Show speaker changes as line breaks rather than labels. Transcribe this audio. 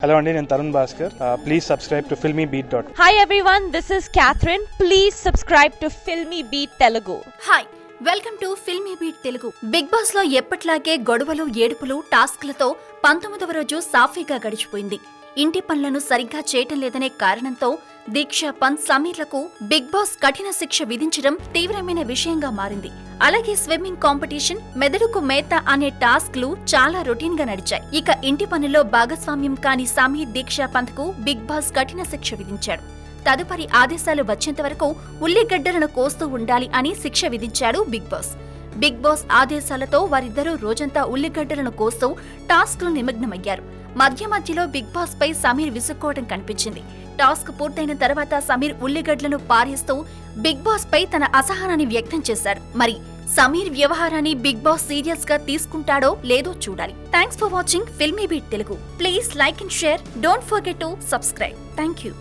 Hello అండి నేను Tarun Bhaskar please subscribe to Filmy Beat dot
Hi everyone, this is Catherine. Please subscribe to Filmy Beat Telugu.
Hi welcome to Filmy Beat Telugu Big బాస్లో ఎప్పట్లాగే గొడవలు ఏడుపులు టాస్క్లతో పంతొమ్మిదవ రోజు సాఫీగా గడిచిపోయింది. ఇంటి పనులను సరిగ్గా చేయటం లేదనే కారణంతో దీక్ష పంత్ సమీర్లకు బిగ్ బాస్ కఠిన శిక్ష విధించడం తీవ్రమైన విషయంగా మారింది. అలాగే స్విమ్మింగ్ కాంపిటీషన్ మెదడుకు మేత అనే టాస్క్లు చాలా రొటీన్గా నడిచాయి. ఇక ఇంటి పనుల్లో భాగస్వామ్యం కాని సమీర్ దీక్షా పంత్కు బిగ్ బాస్ కఠిన శిక్ష విధించాడు. తదుపరి ఆదేశాలు వచ్చేంత వరకు ఉల్లిగడ్డలను కోస్తూ ఉండాలి అని శిక్ష విధించాడు బిగ్ బాస్. బిగ్ బాస్ ఆదేశాలతో వారిద్దరూ రోజంతా ఉల్లిగడ్డలను కోస్తూ టాస్క్లు నిమగ్నమయ్యారు. మధ్య మధ్యలో బిగ్ బాస్ పై సమీర్ విసుక్కోవడం కనిపించింది. టాస్క్ పూర్తయిన తర్వాత సమీర్ ఉల్లిగడ్డలను పారేస్తూ బిగ్ బాస్ పై తన అసహనాన్ని వ్యక్తం చేశారు. మరి సమీర్ వ్యవహారాన్ని బిగ్ బాస్ సీరియస్గా తీసుకుంటాడో లేదో చూడాలి. Thanks for watching Filmy Beat Telugu. Please like and share. Don't forget to subscribe. Thank you